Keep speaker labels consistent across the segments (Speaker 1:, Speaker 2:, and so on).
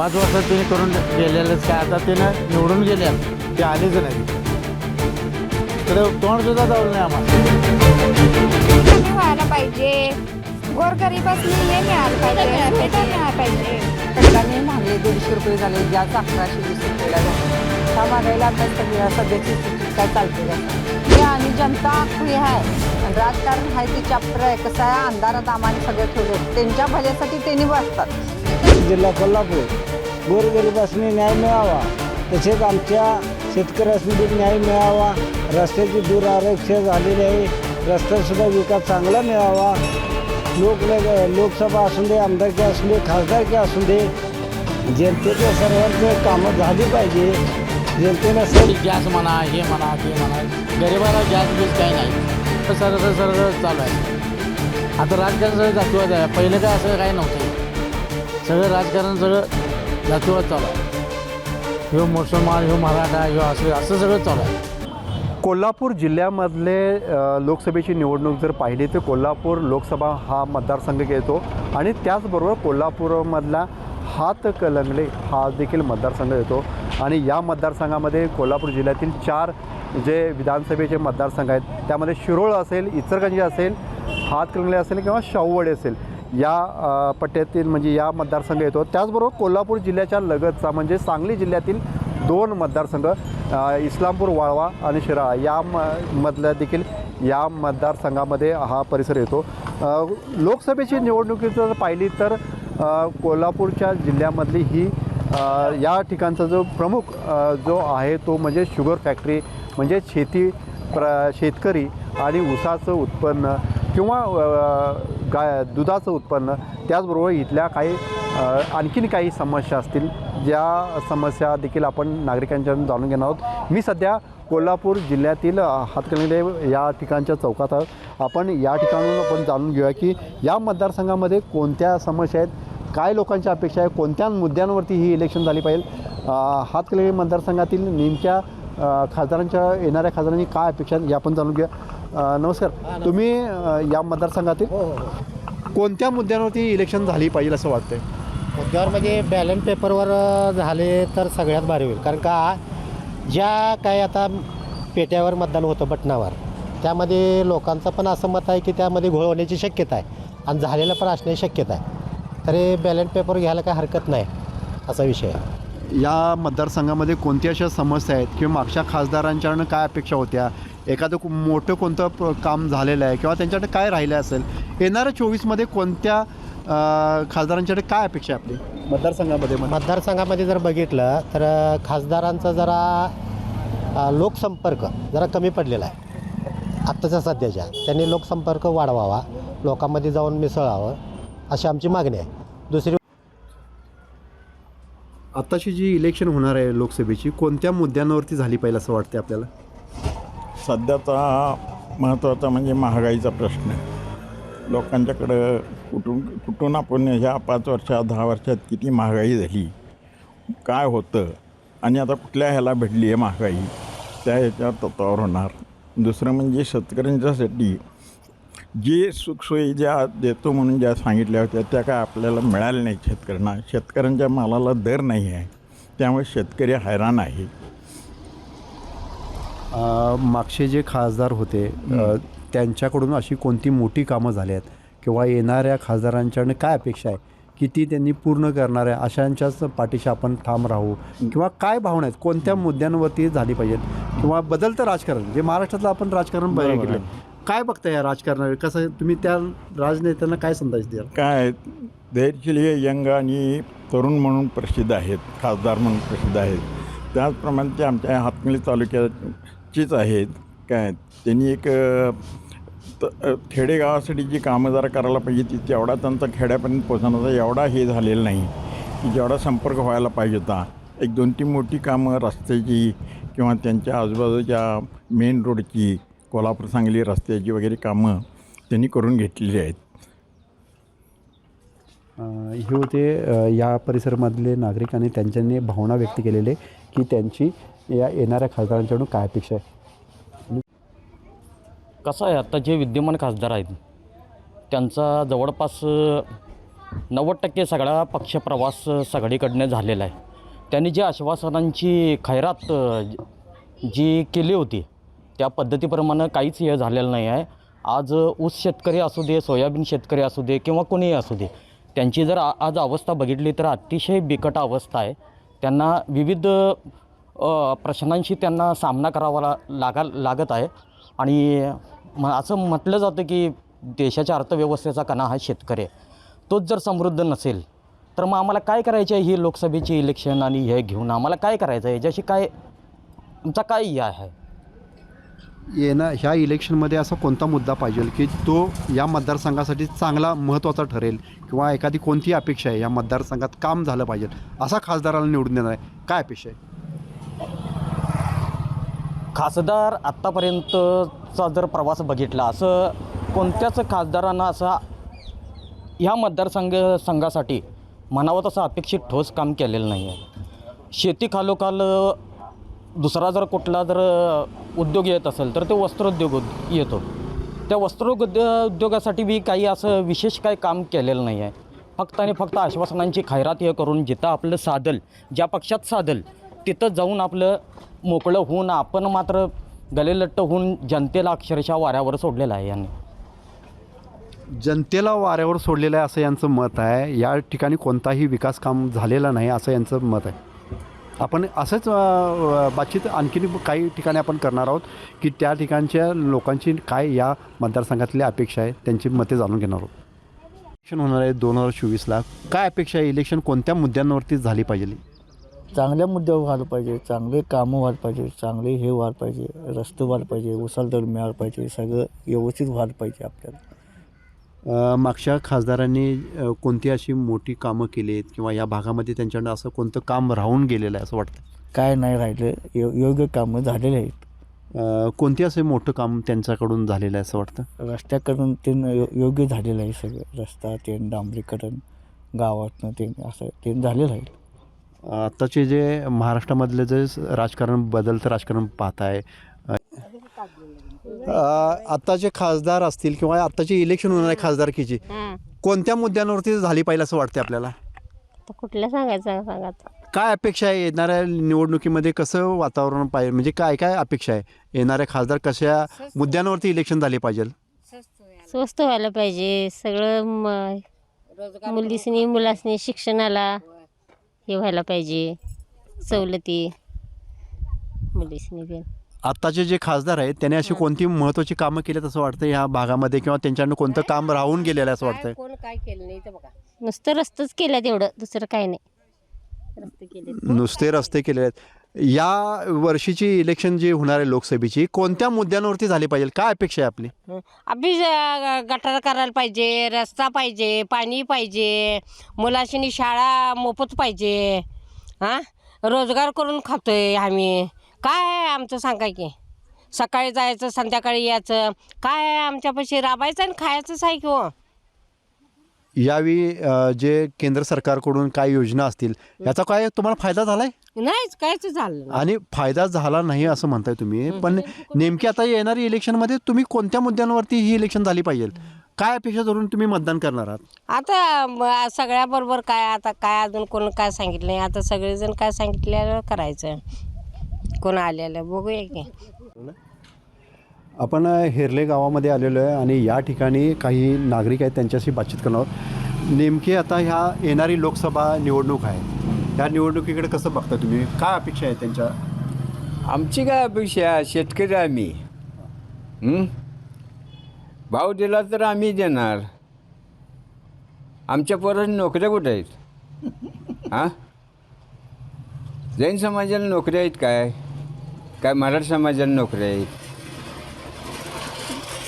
Speaker 1: पाच वर्षात त्यांनी करून गेलेलेच काय आता त्यानं निवडून गेल्या ते आलेच नाही तर तोंड सुद्धा जाऊ नाही आम्हाला.
Speaker 2: व्हायला पाहिजे. गोरगरीबासनी हे मिळालं पाहिजे. मिळायला पाहिजे.
Speaker 3: कडधान्य महागले दीडशे रुपये झाले गॅस अकराशे वीस रुपयाला झाले. त्या महागाईला आता सध्याची स्थिती काय चालते का हे आणि जनता खुली आहे. आणि राजकारण आहे ती चॅप्टर आहे कसं आहे? अंधारात आम्हाला सगळं ठेवलं त्यांच्या भल्यासाठी त्यांनी बसतात
Speaker 4: जिल्हा कोल्हापूर. गोरगरिबासनी न्याय मिळावा. तसेच आमच्या शेतकऱ्यासनी न्याय मिळावा. रस्त्याची दूर आरोग्य झालेली आहे. रस्त्यासुद्धा विकास चांगला मिळावा. लोक लोकसभा असू दे आमदारकी असू दे खासदारकी असू दे जनतेच्या सर्वांचे कामं झाली पाहिजे. जनतेला सर
Speaker 1: गॅस म्हणा हे म्हणा ते म्हणा. गरिबाला गॅस बीस काही नाही. तर सरळ सरळ चालू आहे. आता राजकारण सगळं जातीवाद आहे. पहिलं काय असं काही नव्हतं. सगळं राजकारण सगळं जातीवाद चालू आहे. ह्यो मुसलमान ह्यो मराठा ह्यो असं असं सगळं चालू आहे.
Speaker 5: कोल्हापूर जिल्ह्यामधले लोकसभेची निवडणूक जर पाहिली तर कोल्हापूर लोकसभा हा मतदारसंघ येतो आणि त्याचबरोबर कोल्हापूरमधला हातकलंगले हा देखील मतदारसंघ येतो आणि या मतदारसंघामध्ये कोल्हापूर जिल्ह्यातील चार जे विधानसभेचे मतदारसंघ आहेत त्यामध्ये शिरोळ असेल इचरगंजी असेल हातकलंगले असेल किंवा शाहूवाडी असेल या पट्ट्यातील म्हणजे या मतदारसंघ येतो. त्याचबरोबर कोल्हापूर जिल्ह्याच्या लगतचा म्हणजे सांगली जिल्ह्यातील दोन मतदारसंघ इस्लामपूर वाळवा आणि शिराळा या म मधल्या देखील या मतदारसंघामध्ये हा परिसर येतो. लोकसभेची निवडणुकी जर पाहिली तर कोल्हापूरच्या जिल्ह्यामधली ही या ठिकाणचा जो प्रमुख जो आहे तो म्हणजे शुगर फॅक्टरी म्हणजे शेती प्र शेतकरी आणि ऊसाचं उत्पन्न किंवा गाय दुधाचं उत्पन्न त्याचबरोबर इथल्या काही आणखीन काही समस्या असतील ज्या समस्या देखील आपण नागरिकांच्या जाणून घेणार आहोत. मी सध्या कोल्हापूर जिल्ह्यातील हातकणंगले या ठिकाणच्या चौकात आहोत आपण या ठिकाणून आपण जाणून घेऊया की या मतदारसंघामध्ये कोणत्या समस्या आहेत काय लोकांच्या अपेक्षा आहे कोणत्या मुद्द्यांवरती ही इलेक्शन झाली पाहिजे? हातकणंगले मतदारसंघातील नेमक्या खासदारांच्या येणाऱ्या खासदारांनी काय अपेक्षा आहेत या आपण जाणून घेऊया. अ, नमस्कार. तुम्ही अ, या मतदारसंघातील कोणत्या मुद्द्यांवरती इलेक्शन झाली पाहिजे असं वाटतंय?
Speaker 6: मुद्द्यावर म्हणजे बॅलन्स पेपरवर अ, झाले तर सगळ्यात भारी होईल. कारण का ज्या काय आता पेट्यावर मतदान होतं बटनावर त्यामध्ये लोकांचं पण असं मत आहे की त्यामध्ये घोळ होण्याची शक्यता आहे. आणि झालेलं पण असण्याची शक्यता आहे. तरी बॅलन्स पेपर घ्यायला काय हरकत नाही असा विषय आहे.
Speaker 5: या मतदारसंघामध्ये कोणत्या अशा समस्या आहेत किंवा मागच्या खासदारांच्याकडनं काय अपेक्षा होत्या? एखादं मोठं कोणतं प- काम झालेलं आहे किंवा त्यांच्याकडे काय राहिलं असेल? येणाऱ्या चोवीसमध्ये कोणत्या खासदारांच्याकडे काय अपेक्षा आहे आपली? मतदारसंघामध्ये
Speaker 6: मतदारसंघामध्ये जर बघितलं तर खासदारांचा जरा लोकसंपर्क जरा कमी पडलेला आहे. आत्ताच्या सध्याच्या त्यांनी लोकसंपर्क वाढवावा लोकांमध्ये जाऊन मिसळावं अशी आमची मागणी आहे. दुसरी
Speaker 5: आत्ताची जी इलेक्शन होणार आहे लोकसभेची कोणत्या मुद्द्यांवरती झाली पाहिजे असं वाटते आपल्याला?
Speaker 7: सध्याचा महत्त्वाचा म्हणजे महागाईचा प्रश्न लोकांच्याकडं कुठून कुठून आपण ह्या पाच वर्षात दहा वर्षात किती महागाई झाली? काय होतं? आणि आता कुठल्या ह्याला भेटली आहे महागाई? त्या ह्याच्यावर तत्वावर होणार. दुसरं म्हणजे शेतकऱ्यांच्यासाठी जे सुखसोयी ज्या देतो म्हणून ज्या सांगितल्या होत्या त्या काय आपल्याला मिळाल्या नाहीत शेतकऱ्यांना. शेतकऱ्यांच्या मालाला दर नाही आहे. त्यामुळे शेतकरी हैराण आहे.
Speaker 5: मागचे जे खासदार होते अ, त्यांच्याकडून अशी कोणती मोठी कामं झाली आहेत? किंवा येणाऱ्या खासदारांच्याकडनं काय अपेक्षा आहे? की ती त्यांनी पूर्ण करणार आहे? अशांच्याच पाठीशी आपण ठाम राहू? किंवा काय भावना आहेत? कोणत्या मुद्द्यांवरती झाली पाहिजेत? किंवा बदलतं राजकारण जे महाराष्ट्रातलं आपण राजकारण बघितलं काय बघताय या राजकारणावर? कसं तुम्ही त्या राजनेत्यांना काय संदेश द्याल?
Speaker 7: काय धैर्यशील हे यंग आणि तरुण म्हणून प्रसिद्ध आहेत खासदार म्हणून प्रसिद्ध आहेत. त्याचप्रमाणे ते आमच्या हातकली तालुक्याचीच आहेत. काय त्यांनी एक तर खेडेगावासाठी जी कामं जरा करायला पाहिजे ती तेवढा त्यांचा खेड्यापर्यंत पोहोचण्याचा एवढा हे झालेला नाही. की जेवढा संपर्क व्हायला पाहिजे होता. एक दोन तीन मोठी कामं रस्त्याची किंवा त्यांच्या आजूबाजूच्या मेन रोडची कोल्हापूर सांगली रस्त्याची वगैरे कामं त्यांनी करून घेतलेली आहेत.
Speaker 5: अ, हे होते या परिसरामधले नागरिक आणि त्यांच्यानी भावना व्यक्त केलेले की त्यांची या येणाऱ्या खासदारांच्याकडून काय अपेक्षा आहे.
Speaker 8: कसं आहे आता जे विद्यमान खासदार आहेत त्यांचा जवळपास नव्वद टक्के सगळा पक्षप्रवास सगळीकडनं झालेला आहे. त्यांनी जी आश्वासनांची खैरात जी केली होती त्या पद्धतीप्रमाणे काहीच हे झालेलं नाही आहे. आज ऊस शेतकरी असू दे सोयाबीन शेतकरी असू दे किंवा कोणीही असू दे त्यांची जर आज अवस्था बघितली तर अतिशय बिकट अवस्था आहे. त्यांना विविध प्रश्नांशी त्यांना सामना करावा ला लागा लागत आहे. आणि म असं म्हटलं जातं की देशाच्या अर्थव्यवस्थेचा कणा हा शेतकरी आहे. तोच जर समृद्ध नसेल तर मग आम्हाला काय करायचं आहे ही लोकसभेची इलेक्शन आणि हे घेऊन? आम्हाला काय करायचं आहे? याच्याशी काय आमचा काय हे आहे?
Speaker 5: येणं ह्या इलेक्शनमध्ये असा कोणता मुद्दा पाहिजे की तो या मतदारसंघासाठी चांगला महत्त्वाचा ठरेल किंवा एखादी कोणती अपेक्षा आहे या मतदारसंघात काम झालं पाहिजे असा खासदाराला निवडून देणार आहे. काय अपेक्षा आहे?
Speaker 8: खासदार आत्तापर्यंतचा जर प्रवास बघितला असं कोणत्याच खासदारांना असा ह्या मतदारसंघ संघासाठी म्हणावं तसं अपेक्षित ठोस काम केलेलं नाही आहे शेती खालोखाल दुसरा जर कुठला जर उद्योग येत असेल तर ते वस्त्रोद्योग येतो. त्या वस्त्रोग उद्योगासाठी बी काही असं विशेष काही काम केलेलं नाही आहे. फक्त आणि फक्त आश्वासनांची खैरात हे करून जिथं आपलं साधल ज्या पक्षात साधल तिथं जाऊन आपलं मोकळं होऊन आपण मात्र गलेलट्ट होऊन जनतेला अक्षरशः वाऱ्यावर सोडलेलं आहे यांनी.
Speaker 5: जनतेला वाऱ्यावर सोडलेलं आहे असं यांचं मत आहे. या ठिकाणी कोणताही विकास काम झालेला नाही असं यांचं मत आहे. आपण असंच बातचीत आणखीन काही ठिकाणी आपण करणार आहोत की त्या ठिकाणच्या लोकांची काय या मतदारसंघातली अपेक्षा आहे त्यांची मते जाणून घेणार आहोत. इलेक्शन होणार आहे दोन हजार चोवीसला. काय अपेक्षा आहे? इलेक्शन कोणत्या मुद्द्यांवरती झाली पाहिजे?
Speaker 1: चांगल्या मुद्द्यावर व्हायला पाहिजे चांगले कामं व्हायला पाहिजे चांगले हे व्हायला पाहिजे रस्ते व्हायला पाहिजे उसाल दर मिळायला पाहिजे सगळं व्यवस्थित व्हायला पाहिजे आपल्याला.
Speaker 5: मागच्या खासदारांनी कोणती अशी मोठी कामं केली आहेत किंवा या भागामध्ये त्यांच्याकडनं असं कोणतं काम राहून गेलेलं आहे असं वाटतं?
Speaker 1: काय नाही राहिलं. यो योग्य कामं झालेले आहेत.
Speaker 5: अ, कोणती असं मोठं काम त्यांच्याकडून झालेलं आहे असं वाटतं?
Speaker 1: रस्त्याकडून ते यो योग्य झालेलं आहे सगळं. रस्ता ते डांबरीकरण गावातनं ते असं ते झालेलं आहे.
Speaker 5: आत्ताचे जे महाराष्ट्रामधले जे स- राजकारण बदलतं राजकारण पाहताय आत्ताचे खासदार असतील किंवा आत्ताची इलेक्शन होणार आहे खासदारकीची कोणत्या मुद्द्यांवरती झाली पाहिजे असं वाटतं आपल्याला?
Speaker 9: तर कुठल्या सांगायचं सांगा
Speaker 5: काय अपेक्षा आहे येणाऱ्या निवडणुकीमध्ये कसं वातावरण पाहिजे? म्हणजे काय काय अपेक्षा आहे? येणाऱ्या खासदार कशा मुद्द्यांवरती इलेक्शन झाले पाहिजे?
Speaker 9: स्वस्त व्हायला पाहिजे. सगळं म मुलीसनी मुलासनी शिक्षणाला हे व्हायला पाहिजे. सवलती. मुलीसनी बी.
Speaker 5: आत्ताचे जे खासदार आहेत त्याने अशी कोणती महत्त्वाची कामं केली असं वाटतं ह्या भागामध्ये किंवा त्यांच्याकडनं कोणतं काम राहून गेलेलं असं वाटतंय?
Speaker 9: कोण काय केलं नाही तर बघा. नुसतं रस्तच केलं तेवढं दुसरं काय नाही. रस्ते केले
Speaker 5: नुसते रस्ते केले आहेत. या वर्षीची इलेक्शन जी होणार आहे लोकसभेची कोणत्या मुद्द्यांवरती झाली पाहिजे? काय अपेक्षा आहे आपली?
Speaker 9: अभि गटार करायला पाहिजे रस्ता पाहिजे पाणी पाहिजे मुलाशीनी शाळा मोफत पाहिजे. हां? रोजगार करून खातोय आम्ही. काय आहे आमचं सांगा की? सकाळी जायचं संध्याकाळी यायचं. काय आहे आमच्यापाशी राबायचं आणि खायचंच आहे की हो?
Speaker 5: यावेळी अ, जे केंद्र सरकारकडून काय योजना असतील याचा काय तुम्हाला फायदा झालाय?
Speaker 9: नाहीच कायच झालं नाही.
Speaker 5: आणि फायदा झाला नाही असं म्हणताय तुम्ही. पण नेमकी आता येणारी इलेक्शनमध्ये तुम्ही कोणत्या मुद्द्यांवरती ही इलेक्शन झाली पाहिजे? काय अपेक्षा धरून तुम्ही मतदान करणार आहात?
Speaker 9: आता म- सगळ्याबरोबर काय आता काय अजून कोण काय सांगितलं नाही? आता सगळेजण काय सांगितलेलं करायचं. कोण आलेलं बघूया की.
Speaker 5: आपण हेरले गावामध्ये आलेलो आहे आणि या ठिकाणी काही नागरिक आहेत त्यांच्याशी बातचीत करणार आहोत. नेमकी आता ह्या येणारी लोकसभा निवडणूक आहे. ह्या निवडणुकीकडे कसं बघता तुम्ही? काय अपेक्षा आहे त्यांच्या?
Speaker 10: आमची काय अपेक्षा आहे? शेतकरी आम्ही. हं? भाव दिला तर आम्ही देणार. आमच्या पोरांनी नोकऱ्या कुठे आहेत? हां? जैन समाजाला नोकऱ्या आहेत काय? काय मराठा समाजाला नोकऱ्या आहेत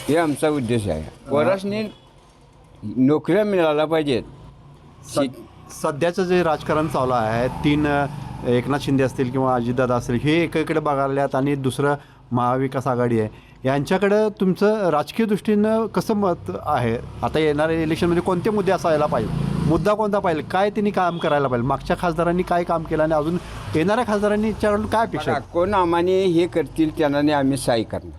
Speaker 10: हे आमचा उद्देश आहे. पोरासनी नोकऱ्या मिळायला पाहिजेत.
Speaker 5: स- सध्याचं जे राजकारण चालू आहे तीन अ, एकनाथ शिंदे असतील किंवा अजितदादा असतील हे एकीकडे बघायल्यात आणि दुसरं महाविकास आघाडी आहे. यांच्याकडं तुमचं राजकीय दृष्टीनं कसं मत आहे? आता येणाऱ्या इलेक्शनमध्ये कोणते मुद्दे असायला पाहिजे? मुद्दा कोणता पाहिजे? काय त्यांनी काम करायला पाहिजे? मागच्या खासदारांनी काय काम केलं आणि अजून येणाऱ्या खासदारांनी याच्याकडून काय अपेक्षा आहे?
Speaker 10: कोण आम्हाने हे करतील त्यांना आम्ही साई करणार.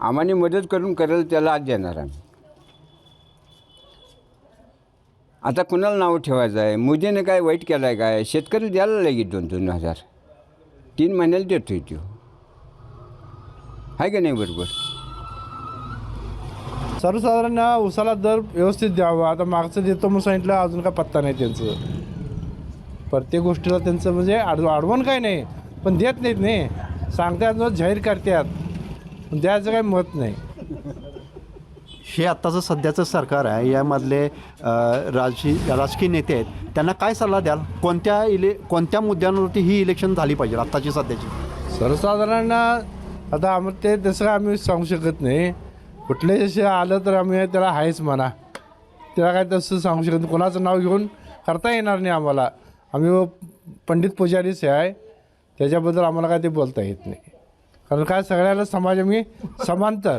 Speaker 10: आम्हाने मदत करून करेल त्याला आज देणार आम्ही. आता कुणाला नाव ठेवायचं आहे? मोदीने काय वाईट केलं आहे काय? शेतकरी द्यायला लागेल दोन दोन हजार? तीन महिन्याला देतोय तो. आहे का नाही बरोबर?
Speaker 11: सर्वसाधारण उसाला दर व्यवस्थित द्यावा. आता मागचं देतो म्हणून सांगितलं अजून काय पत्ता नाही त्यांचं. प्रत्येक गोष्टीला त्यांचं म्हणजे आड आडवण काय नाही पण देत नाहीत नाही सांगतात जाहीर करतात. पण द्यायचं काही मत नाही.
Speaker 5: हे आत्ताचं सध्याचं सरकार आहे यामधले अ, राजकीय राजकीय नेते आहेत त्यांना काय सल्ला द्याल? कोणत्या इले कोणत्या मुद्द्यांवरती ही इलेक्शन झाली पाहिजे आत्ताची सध्याची?
Speaker 11: सर्वसाधारण आता आम ते तसं काय आम्ही सांगू शकत नाही. कुठले जसे आलं तर आम्ही त्याला आहेच म्हणा. त्याला काय तसं सांगू शकत नाही. कोणाचं नाव घेऊन करता येणार नाही आम्हाला. आम्ही व पंडित पुजारीच आहे त्याच्याबद्दल आम्हाला काय ते बोलता येत नाही. कारण काय सगळ्याला समाज आम्ही समांतर.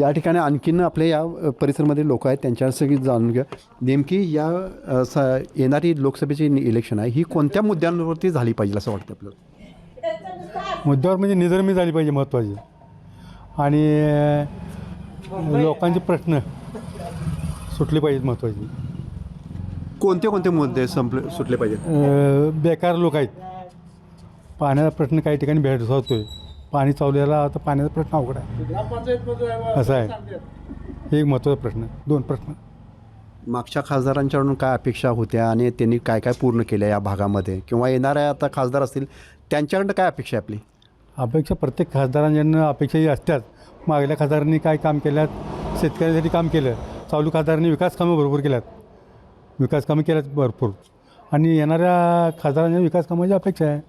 Speaker 5: या ठिकाणी आणखीन आपल्या या परिसरामध्ये लोक आहेत. त्यांच्या सगळी जाणून घ्या. नेमकी या स येणारी लोकसभेची इलेक्शन आहे. ही कोणत्या मुद्द्यांवरती झाली पाहिजे असं वाटतं आपल्याला?
Speaker 12: मुद्द्यावर म्हणजे निधर्मी झाली पाहिजे महत्त्वाची. आणि लोकांचे प्रश्न सुटले पाहिजेत महत्त्वाचे.
Speaker 5: कोणते कोणते मुद्दे संपले सुटले पाहिजेत?
Speaker 12: अं, बेकार लोक आहेत. पाण्याचा प्रश्न काही ठिकाणी भेडसावतोय पाणी चावलेला आता पाण्याचा प्रश्न अवघड आहे. असं आहे. एक महत्त्वाचा प्रश्न दोन प्रश्न.
Speaker 5: मागच्या खासदारांच्याकडून काय अपेक्षा होत्या आणि त्यांनी काय काय पूर्ण केल्या या भागामध्ये? किंवा येणाऱ्या आता खासदार असतील त्यांच्याकडनं काय अपेक्षा आहे आपली?
Speaker 12: अपेक्षा प्रत्येक खासदारांच्यानं अपेक्षाही असतात. मागल्या खासदारांनी काय काम केल्यात? शेतकऱ्यांसाठी काम केलं. चालू खासदारांनी विकास कामं भरपूर केल्यात. विकास कामं केल्यात भरपूर. आणि येणाऱ्या खासदारांच्या विकास कामाची अपेक्षा आहे.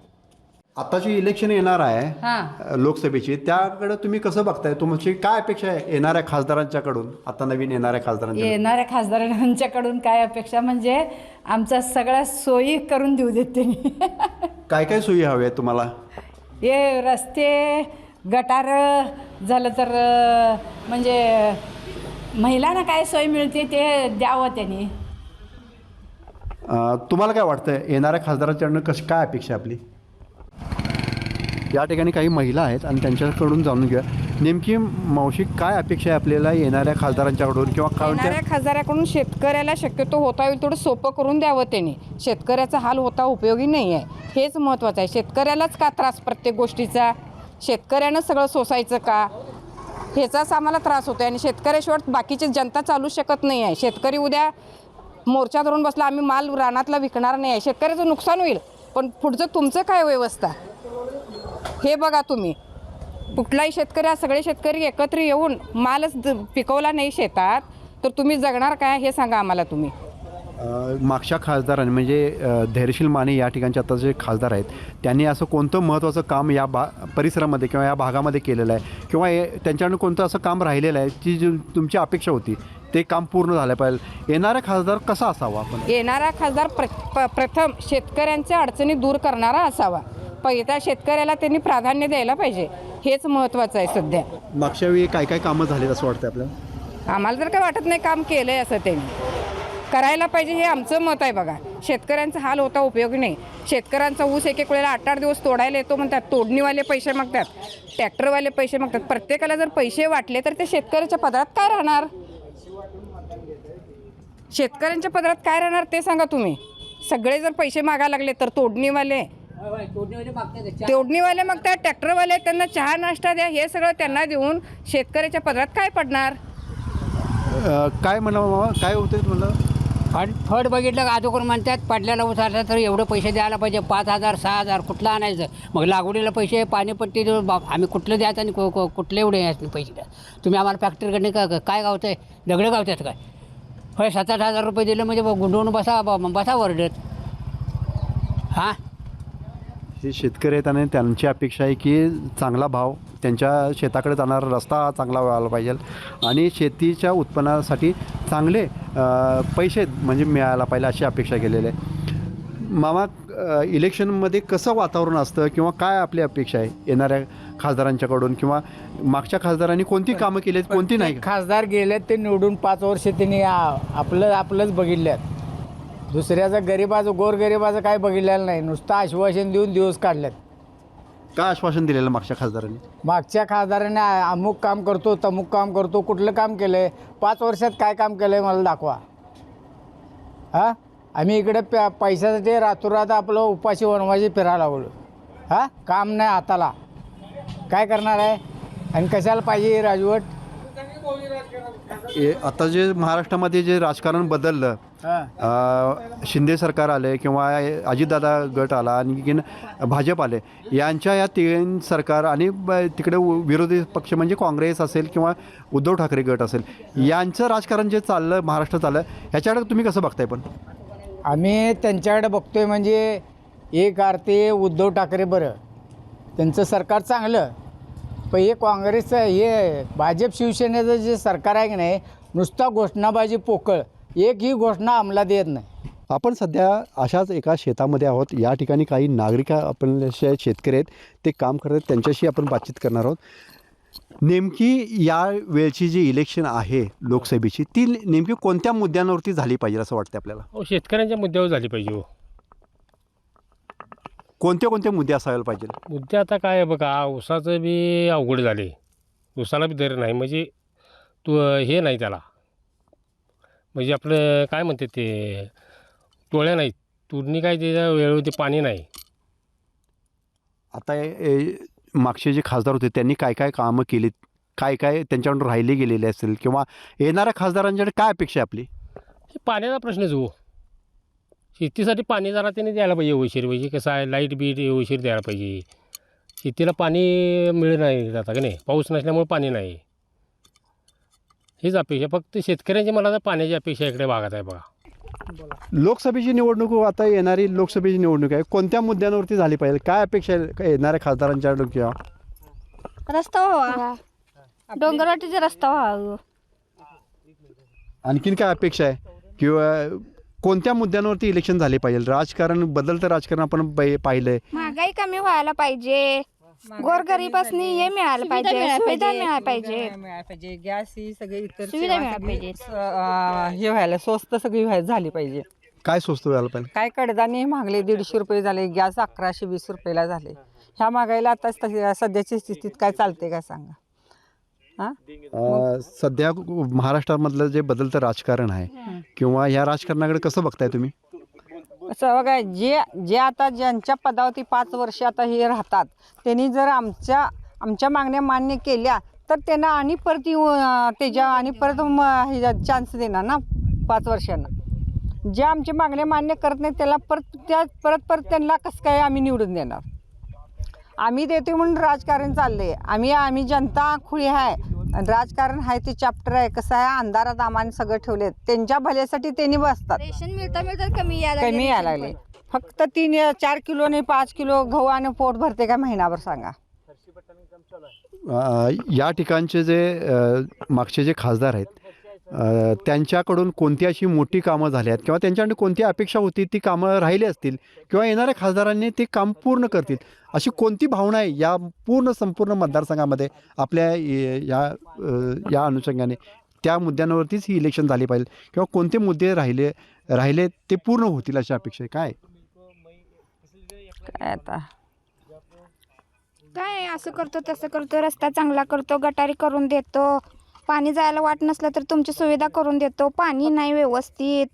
Speaker 5: आता जी इलेक्शन येणार आहे लोकसभेची त्याकडे तुम्ही कसं बघताय? तुमची काय अपेक्षा आहे येणाऱ्या खासदारांच्याकडून? आता नवीन येणाऱ्या खासदारांच्या
Speaker 13: येणाऱ्या खासदारांच्याकडून काय अपेक्षा? म्हणजे आमच्या सगळ्या सोयी करून देऊ देत त्यांनी
Speaker 5: काय काय सोयी हव्या आहेत तुम्हाला?
Speaker 13: हे रस्ते गटार झालं तर म्हणजे महिलांना काय सोय मिळते ते द्यावं त्यांनी.
Speaker 5: तुम्हाला काय वाटतं येणाऱ्या खासदारांच्याकडनं कशी काय अपेक्षा आपली? या ठिकाणी काही महिला आहेत आणि त्यांच्याकडून जाणून घ्या नेमकी मावशी काय अपेक्षा आहे आपल्याला येणाऱ्या खासदारांच्याकडून किंवा
Speaker 2: येणाऱ्या खासदाराकडून शेतकऱ्याला शक्यतो होता होईल तेवढं सोपं करून द्यावं त्यांनी. शेतकऱ्याचा हाल होता उपयोगी नाही आहे. हेच महत्त्वाचं आहे. शेतकऱ्यालाच का त्रास प्रत्येक गोष्टीचा? शेतकऱ्यानं सगळं सोसायचं का? ह्याचाच आम्हाला त्रास होतो आणि शेतकऱ्याशिवाय बाकीची जनता चालू शकत नाही आहे. शेतकरी उद्या मोर्चा धरून बसला आम्ही माल रानातला विकणार नाही आहे. शेतकऱ्याचं नुकसान होईल. पण पुढचं तुमचं काय व्यवस्था? हे बघा तुम्ही. कुठलाही शेतकरी हा सगळे शेतकरी एकत्र येऊन मालच द- पिकवला नाही शेतात तर तुम्ही जगणार काय हे सांगा आम्हाला तुम्ही.
Speaker 5: अ, मागच्या खासदारांनी म्हणजे अ, धैर्यशील माने या ठिकाणचे आता जे खासदार आहेत त्यांनी असं कोणतं महत्त्वाचं काम या भा परिसरामध्ये किंवा या भागामध्ये केलेलं आहे किंवा हे त्यांच्याकडनं कोणतं असं काम राहिलेलं आहे जी जी तुमची अपेक्षा होती ते काम पूर्ण झालं पाहिजे. येणारा खासदार कसा असावा आपण?
Speaker 2: येणारा खासदार प्र प- प्रथम शेतकऱ्यांच्या अडचणी दूर करणारा असावा. पहिल्या शेतकऱ्याला त्यांनी प्राधान्य द्यायला पाहिजे. हेच महत्त्वाचं आहे सध्या.
Speaker 5: मागच्या वेळी काय काय कामं झालीत असं वाटतं आपल्याला?
Speaker 2: आम्हाला तर काय वाटत नाही काम केलं आहे असं त्यांनी. करायला पाहिजे हे आमचं मत आहे बघा. शेतकऱ्यांचा हाल होता उपयोगी नाही. शेतकऱ्यांचा ऊस एक एक वेळेला आठ आठ दिवस तोडायला येतो म्हणतात. तोडणीवाले पैसे मागतात. ट्रॅक्टरवाले पैसे मागतात. प्रत्येकाला जर पैसे वाटले तर ते शेतकऱ्याच्या पदरात काय राहणार? शेतकऱ्यांच्या पदरात काय राहणार ते सांगा तुम्ही. सगळे जर पैसे मागायला लागले तर तोडणीवाले तोडणीवाले मागतात ट्रॅक्टरवाले त्यांना चहा नाश्ता द्या हे सगळं त्यांना देऊन शेतकऱ्याच्या पदरात काय पडणार?
Speaker 5: काय म्हणा मामा? काय होतं म्हणलं
Speaker 14: फड फड बघितलं का? अगोदर म्हणतात पडल्याला उतारला तर एवढे पैसे द्यायला पाहिजे. पाच हजार सहा हजार कुठलं आणायचं? मग लागवडीला पैसे पाणीपट्टी देऊन बा आम्ही कुठलं द्यायचं आणि कु- कु- कुठले एवढे यायचे पैसे द्या? तुम्ही आम्हाला फॅक्टरीकडे का काय गावतं आहे दगडं गावतात काय? होय सात आठ हजार रुपये दिले म्हणजे ब- गुंडवून बसा ब- बसा वरडत. हां?
Speaker 5: हे शेतकरी आहेत आणि त्यांची अपेक्षा आहे की चांगला भाव त्यांच्या शेताकडे जाणारा रस्ता हा चांगला व्हायला पाहिजे आणि शेतीच्या उत्पन्नासाठी चांगले पैसे म्हणजे मिळायला पाहिजे अशी अपेक्षा केलेली आहे. मामा इलेक्शनमध्ये कसं वातावरण असतं किंवा काय आपली अपेक्षा आहे येणाऱ्या खासदारांच्याकडून किंवा मागच्या खासदारांनी कोणती कामं केली आहेत कोणती नाही?
Speaker 6: खासदार गेलेत ते निवडून पाच वर्ष त्यांनी आपलं आपलंच बघितल्यात. दुसऱ्याचं गरिबाचं गोरगरिबाचं काय बघितलेलं नाही. नुसतं आश्वासन देऊन दिवस काढलेत.
Speaker 5: काय आश्वासन दिलेलं मागच्या खासदारांनी?
Speaker 6: मागच्या खासदाराने आ- अमुक काम करतो तमुक काम करतो. कुठलं काम केलं आहे पाच वर्षात काय काम केलं आहे मला दाखवा.
Speaker 15: हा? आम्ही इकडे प पैशासाठी रातोरात आपलं उपाशी वनवाशी फिरायला लागलो. हा? काम नाही हाताला. काय करणार आहे? आणि कशाला पाहिजे ही राजवट?
Speaker 5: आता जे महाराष्ट्रामध्ये जे राजकारण बदललं अ, शिंदे सरकार आले किंवा अजितदादा गट आला आणखीन भाजप आले यांच्या या तीन सरकार आणि ब- तिकडे उ- विरोधी पक्ष म्हणजे काँग्रेस असेल किंवा उद्धव ठाकरे गट असेल यांचं राजकारण जे चाललं महाराष्ट्रात चाललं ह्याच्याकडे तुम्ही कसं बघताय पण?
Speaker 15: आम्ही त्यांच्याकडे बघतोय म्हणजे एक अर्थे उद्धव ठाकरे बरं त्यांचं सरकार चांगलं पण हे काँग्रेसचं हे भाजप शिवसेनेचं जे सरकार आहे की नाही नुसता घोषणाबाजी पोकळ. एक ही घोषणा अंमलात येत नाही.
Speaker 5: आपण सध्या अशाच एका शेतामध्ये आहोत. या ठिकाणी काही नागरिक आपण जे शेतकरी आहेत ते काम करत आहेत. त्यांच्याशी आपण बातचीत करणार आहोत. नेमकी या वेळची जी इलेक्शन आहे लोकसभेची ती नेमकी कोणत्या मुद्द्यांवरती झाली पाहिजे असं वाटतं आपल्याला?
Speaker 16: हो शेतकऱ्यांच्या मुद्द्यावर झाली पाहिजे हो.
Speaker 5: कोणते कोणते मुद्दे असायला पाहिजे?
Speaker 16: मुद्दे आता काय आहे बघा ऊसाचं बी अवघड झाले. ऊसाला बी दर नाही म्हणजे तू हे नाही त्याला. म्हणजे आपलं काय म्हणते ते टोळ्या नाहीत. तुरणी काय त्याच्या वेळोवरती पाणी नाही.
Speaker 5: आता ए- मागचे जे खासदार होते त्यांनी काय काय कामं केलीत? काय काय त्यांच्याकडून राहिले गेलेले असेल? किंवा येणाऱ्या खासदारांच्याकडे काय अपेक्षा आहे आपली?
Speaker 16: हे पाण्याचा प्रश्नच हो. शेतीसाठी पाणी जरा त्याने द्यायला पाहिजे उशीर. म्हणजे कसं आहे लाइट बीट उशीर द्यायला पाहिजे. शेतीला पाणी मिळत नाही आता का नाही? पाऊस नसल्यामुळे पाणी नाही. हीच अपेक्षा. फक्त शेतकऱ्यांची मला तर पाण्याची अपेक्षा इकडे भागात आहे बघा.
Speaker 5: लोकसभेची निवडणूक आता येणारी लोकसभेची निवडणूक आहे. कोणत्या मुद्द्यांवरती झाली पाहिजे? काय अपेक्षा आहे काय येणाऱ्या खासदारांच्याकडून किंवा
Speaker 13: रस्ता व्हावा. डोंगरवाटीचा रस्ता व्हावा
Speaker 5: आणखीन काय अपेक्षा आहे? किंवा कोणत्या मुद्द्यांवरती इलेक्शन झाले पाहिजे? राजकारण बदलतं राजकारण आपण पाहि- पाहिलंय.
Speaker 13: महागाई कमी व्हायला पाहिजे. गोरगरीबासनी हे मिळालं पाहिजे सुविधा मिळायला पाहिजे.
Speaker 3: मिळायला पाहिजे. गॅस ही सगळी इतर
Speaker 13: सुविधा
Speaker 3: सेवा
Speaker 13: मिळायला
Speaker 3: सगळी,
Speaker 13: पाहिजे.
Speaker 3: अं, हे व्हायला स्वस्त सगळी व्हायला झाली पाहिजे.
Speaker 5: काय स्वस्त व्हायला पाहिजे?
Speaker 3: काय कडधान्य महागले दीडशे रुपये झाले गॅस अकराशे वीस रुपयाला झाले. ह्या महागाईला आता स- सध्याच्या स्थितीत काय चालते का सांगा?
Speaker 5: सध्या महाराष्ट्रामधलं जे बदलतं राजकारण आहे किंवा ह्या राजकारणाकडे कसं बघताय तुम्ही?
Speaker 3: असं बघा जे जे आता ज्यांच्या पदावरती पाच वर्ष आता हे राहतात त्यांनी जर आमच्या आमच्या मागण्या मान्य केल्या तर त्यांना आणि परत त्याच्या आणि परत चान्स देणार ना पाच वर्षांना. जे आमच्या मागण्या मान्य करत नाही त्याला परत त्या परत परत त्यांना कसं काय आम्ही निवडून देणार? आम्ही देतो म्हणून राजकारण चाललंय. आम्ही आम्ही जनता खुळी आहे आणि राजकारण आहे ते चॅप्टर आहे. कसं आहे अंधारात आम्हाला सगळं ठेवले त्यांच्या भल्यासाठी त्यांनी बसतात.
Speaker 13: रेशन मिळता मिळता कमी यायला
Speaker 3: कमी यायला लागले. फक्त तीन चार किलो नाही पाच किलो गहू आणि पोट भरते का महिनाभर सांगा.
Speaker 5: अ, या ठिकाणचे जे अ, मागचे जे खासदार आहेत त्यांच्याकडून कोणती अशी मोठी कामं झाली आहेत किंवा त्यांच्याकडे कोणती अपेक्षा होती ती कामं राहिली असतील किंवा येणाऱ्या खासदारांनी ते काम पूर्ण करतील अशी कोणती भावना आहे या पूर्ण संपूर्ण मतदारसंघामध्ये आपल्या य- या अनुषंगाने? त्या मुद्द्यांवरतीच ही इलेक्शन झाली पाहिजे किंवा कोणते मुद्दे राहिले राहिले ते पूर्ण होतील अशी अपेक्षा आहे? काय?
Speaker 3: काय आता?
Speaker 13: काय असं करतो तसं करतो रस्ता चांगला करतो गटारी करून देतो पाणी जायला वाट नसलं तर तुमची सुविधा करून देतो. पाणी नाही व्यवस्थित.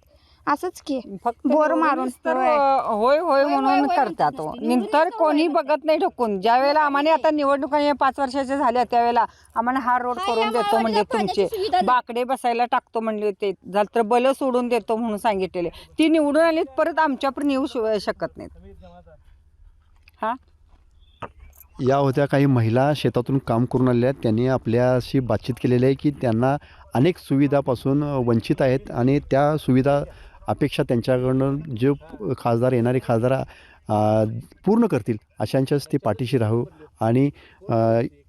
Speaker 13: असंच की
Speaker 3: फक्त
Speaker 13: बोर
Speaker 3: एवढंच
Speaker 13: मारून.
Speaker 3: तर
Speaker 13: होय.
Speaker 3: होय होय
Speaker 13: होय,
Speaker 3: म्हणून करतात हो. नंतर कोणी बघत नाही ढकून. ज्या वेळेला आम्हाला आता निवडणुका या पाच वर्षाच्या झाल्या त्यावेळेला आम्हाला हा रोड करून देतो म्हणजे तुमचे. बाकडे बसायला टाकतो म्हणले होते झालं तर बल सोडून देतो म्हणून सांगितलेले. ती निवडून आली परत आमच्यापर्यंत येऊ शिव- शकत नाहीत. हा?
Speaker 5: या होत्या काही महिला शेतातून काम करून आलेल्या आहेत. त्यांनी आपल्याशी बातचीत केलेली आहे की त्यांना अनेक सुविधापासून वंचित आहेत आणि त्या सुविधा अपेक्षा त्यांच्याकडून जे खासदार येणारे खासदार पूर्ण करतील अशांच्याच ते पाठीशी राहू आणि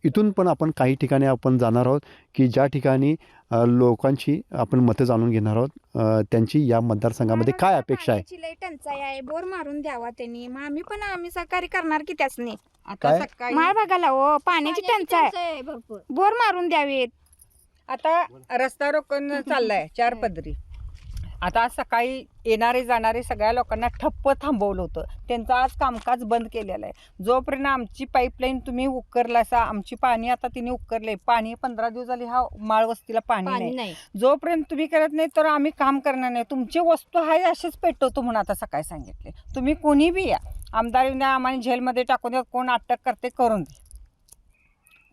Speaker 5: इथून पण आपण काही ठिकाणी आपण जाणार आहोत की ज्या ठिकाणी लोकांची आपण मतं जाणून घेणार आहोत त्यांची या मतदारसंघामध्ये काय अपेक्षा आहे?
Speaker 13: लई टंचाई आहे बोर मारून द्यावा त्यांनी. मग आम्ही पण आम्ही सहकार्य करणार की त्यासनी.
Speaker 3: आता
Speaker 5: काय?
Speaker 3: सकाळी
Speaker 13: माळ भागाला हो पाण्याची टंचाई आहे. बोर मारून द्यावेत.
Speaker 3: आता रस्ता रोखून चाललाय चार पदरी. आता सकाळी येणारे जाणारे सगळ्या लोकांना ठप्प थांबवलं होतं. त्यांचं आज कामकाज बंद केलेलं आहे. जोपर्यंत आमची पाईपलाईन तुम्ही उकरलासा आमची पाणी आता तिने उकरले. पाणी पंधरा दिवस झाले ह्या माळ वस्तीला पाणी नाही. जोपर्यंत तुम्ही करत नाही तर आम्ही काम करणार नाही. तुमची वस्तू आहे असेच पेटवतो म्हणून आता सकाळी सांगितले. तुम्ही कोणी बी या. आमदार आम्हाला जेलमध्ये टाकून द्या कोण अटक करते करून दे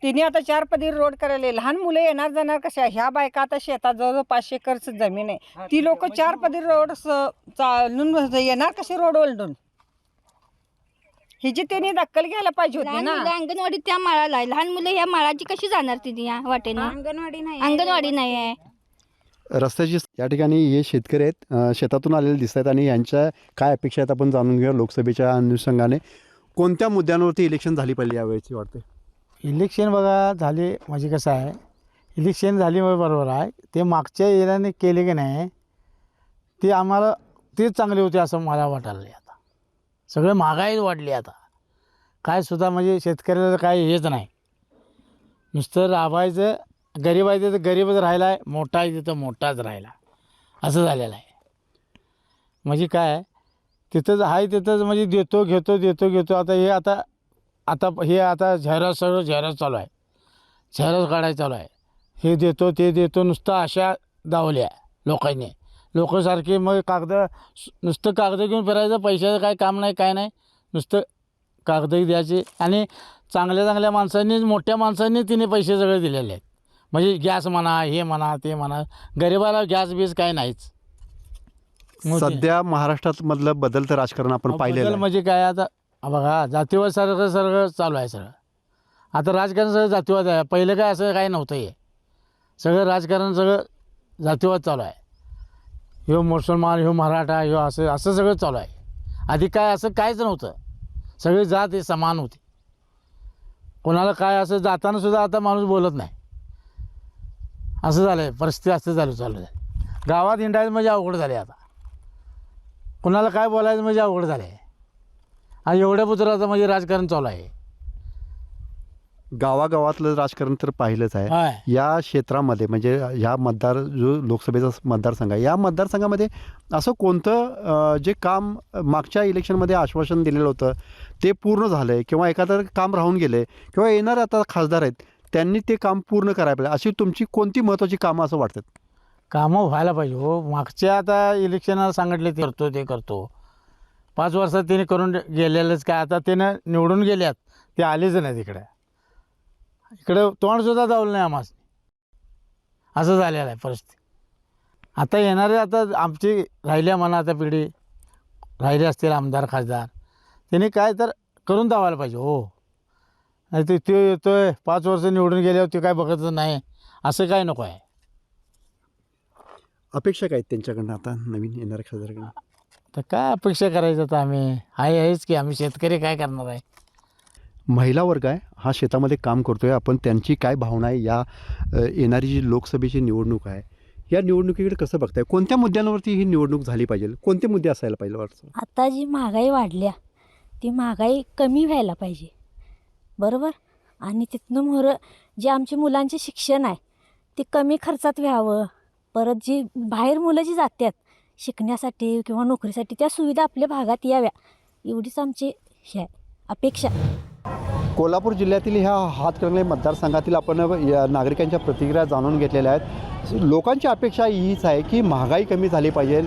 Speaker 3: तिने आता चार पदी रोड करायला. लहान मुलं येणार जाणार कशा? ह्या बायका आता शेतात जवळजवळ पाचशे एकरच जमीन आहे. ती लोक चार पदी रोड स- चालून येणार कशी रोड ओलडून? हिची त्यांनी दखल घ्यायला पाहिजे होती
Speaker 9: लहान
Speaker 3: ना.
Speaker 9: मुलं अंगणवाडीत त्या माळाला आहे. लहान मुलं ह्या माळाची कशी जाणार तिथे या वाटेने?
Speaker 2: अंगणवाडी नाही
Speaker 9: अंगणवाडी नाही आहे.
Speaker 5: रस्त्याची या ठिकाणी हे शेतकरी आहेत. अ, शेतातून आलेले दिसत आहेत आणि यांच्या काय अपेक्षा आहेत आपण जाणून घेऊया लोकसभेच्या अनुषंगाने. कोणत्या मुद्द्यांवरती इलेक्शन झाली पाहिजे यावेळेची वाटते
Speaker 1: इलेक्शन बघा झाले म्हणजे कसं आहे इलेक्शन झाली बरोबर आहे ते मागच्या एरियाने केले की नाही ते आम्हाला तेच चांगले होते असं मला वाटायला आता. सगळे महागाई वाढली आता. काय सुद्धा म्हणजे शेतकऱ्याला काय हेच नाही. नुसतं राबायचं गरीब आहे तर गरीबच राहिला आहे मोठा आहे तिथं मोठाच राहिला. असं झालेलं आहे. म्हणजे काय तिथंच आहे तिथंच म्हणजे देतो घेतो देतो घेतो. आता हे आता आता हे आता झेरॉक्स सगळं झेरॉक्स चालू आहे. झेरॉक्स काढायचं चालू आहे. हे देतो ते देतो नुसतं अशा दावल्या लोकांनी. लोकसारखे मग कागद नुसतं कागद घेऊन फिरायचं पैशाचं काय काम नाही काय नाही. नुसतं कागदही द्यायचे आणि चांगल्या चांगल्या माणसांनी मोठ्या माणसांनी तिने पैसे सगळे दिलेले आहेत. म्हणजे गॅस म्हणा हे म्हणा ते म्हणा गरिबाला गॅस बीस काय नाहीच.
Speaker 5: सध्या महाराष्ट्रात मधलं बदलतं राजकारण आपण आहे.
Speaker 1: म्हणजे काय आता बघा जातीवाद सारखं सारखं चालू आहे सगळं. आता राजकारण सगळं जातीवाद आहे. पहिलं काय असं काय नव्हतं हे. सगळं राजकारण सगळं जातीवाद चालू आहे. ह्यो मुसलमान ह्यो मराठा ह्यो असं असं सगळं चालू आहे. आधी काय असं काहीच नव्हतं. सगळी जात हे समान होती. कोणाला काय असं जाताना सुद्धा आता माणूस बोलत नाही. असं झालं आहे परिस्थिती असं चालू चालू आहे. गावात हिंडायचं म्हणजे अवघड झाले आता. कुणाला काय बोलायचं म्हणजे अवघड झालं आहे आणि एवढ्या पुत्राचं म्हणजे राजकारण चालू आहे.
Speaker 5: गावागावातलं राजकारण तर पाहिलंच आहे. या क्षेत्रामध्ये म्हणजे ह्या मतदार जो लोकसभेचा मतदारसंघ आहे या मतदारसंघामध्ये असं कोणतं अ, जे काम मागच्या इलेक्शनमध्ये आश्वासन दिलेलं होतं ते पूर्ण झालं आहे किंवा एखादं काम राहून गेले किंवा येणारे आता खासदार आहेत त्यांनी ते काम पूर्ण करायला पाहिजे. अशी तुमची कोणती महत्त्वाची कामं असं वाटतात?
Speaker 1: कामं व्हायला पाहिजे हो. मागच्या आता इलेक्शनाला सांगितले ते करतो ते करतो. पाच वर्षात तिने करून गेलेलंच काय? आता त्यानं निवडून गेल्यात. ते आलेच नाही तिकडे इकडं तोंडसुद्धा जावलं नाही आम्हास असं झालेलं आहे परिस्थिती. आता येणारे आता आमची राहिल्या म्हणा आता पिढी. राहिले असतील आमदार खासदार. त्यांनी काय तर करून दावायला पाहिजे हो. नाही ते तो येतो आहे पाच वर्ष निवडून गेल्यावर ते काय बघतच नाही. असं काय नको आहे.
Speaker 5: अपेक्षा काय आहेत त्यांच्याकडनं आता नवीन येणाऱ्या खासदारकडनं?
Speaker 1: तर काय अपेक्षा करायचं आता आम्ही? आहे आहेच की आम्ही शेतकरी काय करणार आहे?
Speaker 5: महिला वर्ग आहे. हा शेतामध्ये काम करतो आहे आपण त्यांची काय भावना आहे? या अ, येणारी जी लोकसभेची निवडणूक आहे या निवडणुकीकडे कसं बघताय? कोणत्या मुद्द्यांवरती ही निवडणूक झाली पाहिजे? कोणते मुद्दे असायला पाहिजे वाटतं?
Speaker 9: आता जी महागाई वाढल्या ती महागाई कमी व्हायला पाहिजे. बरोबर? आणि तिथनं मोहरं जे आमच्या मुलांचे शिक्षण आहे ते कमी खर्चात व्हावं. परत जी बाहेर मुलं जी जातात शिकण्यासाठी किंवा नोकरीसाठी त्या सुविधा आपल्या भागात याव्या एवढीच आमची हे आहे अपेक्षा
Speaker 5: कोल्हापूर जिल्ह्यातील ह्या हातकणंगले मतदारसंघातील आपण या नागरिकांच्या प्रतिक्रिया जाणून घेतलेल्या आहेत. लोकांची अपेक्षा हीच आहे की महागाई कमी झाली पाहिजे.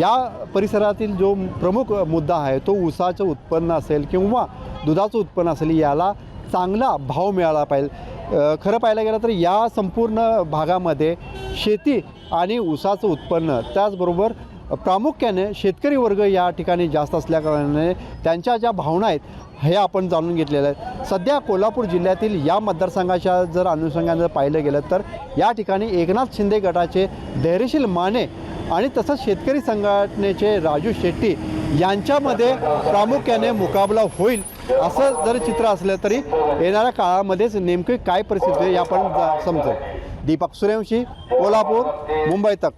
Speaker 5: या परिसरातील जो प्रमुख मुद्दा आहे तो ऊसाचं उत्पन्न असेल किंवा दुधाचं उत्पन्न असेल याला चांगला भाव मिळाला पाहिजे. खरं पाहायला गेलं तर या संपूर्ण भागामध्ये शेती आणि ऊसाचं उत्पन्न. त्याचबरोबर प्रामुख्याने शेतकरी वर्ग या ठिकाणी जास्त असल्याकारणाने त्यांच्या ज्या भावना आहेत हे आपण जाणून घेतलेलं आहे. सध्या कोल्हापूर जिल्ह्यातील या मतदारसंघाच्या जर अनुषंगानं पाहिलं गेलं तर या ठिकाणी एकनाथ शिंदे गटाचे धैर्यशील माने आणि तसंच शेतकरी संघटनेचे राजू शेट्टी यांच्यामध्ये प्रामुख्याने मुकाबला होईल असं जर चित्र असलं तरी येणाऱ्या काळामध्येच नेमकी काय परिस्थिती आहे आपण जा- समजेल दीपक सूर्यवंशी कोल्हापूर मुंबई तक.